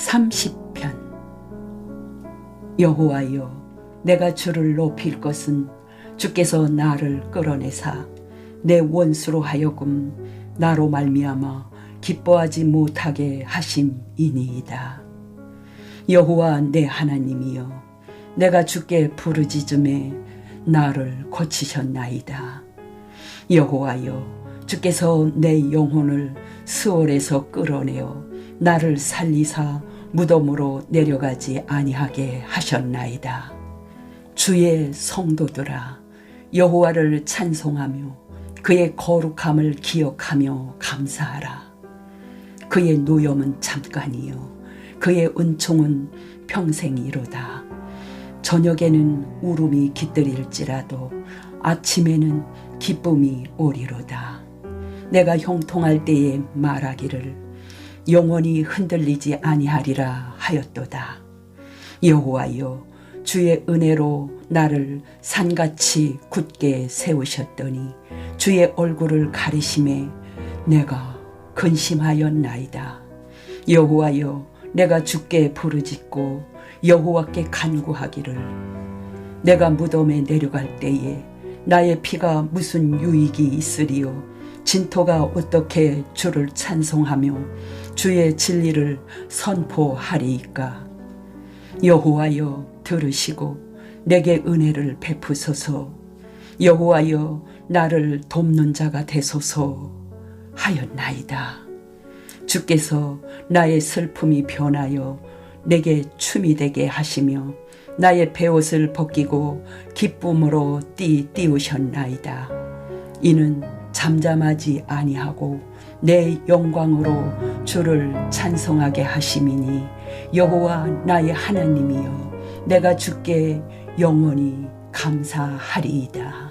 30편. 여호와여 내가 주를 높일 것은 주께서 나를 끌어내사 내 원수로 하여금 나로 말미암아 기뻐하지 못하게 하심이니이다. 여호와 내 하나님이여 내가 주께 부르짖음에 나를 고치셨나이다. 여호와여 주께서 내 영혼을 스월에서 끌어내어 나를 살리사 무덤으로 내려가지 아니하게 하셨나이다. 주의 성도들아 여호와를 찬송하며 그의 거룩함을 기억하며 감사하라. 그의 노염은 잠깐이요 그의 은총은 평생이로다. 저녁에는 울음이 깃들일지라도 아침에는 기쁨이 오리로다. 내가 형통할 때에 말하기를 영원히 흔들리지 아니하리라 하였도다. 여호와여 주의 은혜로 나를 산같이 굳게 세우셨더니 주의 얼굴을 가리심에 내가 근심하였나이다. 여호와여 내가 주께 부르짖고 여호와께 간구하기를 내가 무덤에 내려갈 때에 나의 피가 무슨 유익이 있으리요 진토가 어떻게 주를 찬송하며 주의 진리를 선포하리이까? 여호와여 들으시고 내게 은혜를 베푸소서. 여호와여 나를 돕는 자가 되소서 하였나이다. 주께서 나의 슬픔이 변하여 내게 춤이 되게 하시며 나의 베옷을 벗기고 기쁨으로 띠 띄우셨나이다. 이는 잠잠하지 아니하고 내 영광으로 주를 찬송하게 하심이니 여호와 나의 하나님이여 내가 주께 영원히 감사하리이다.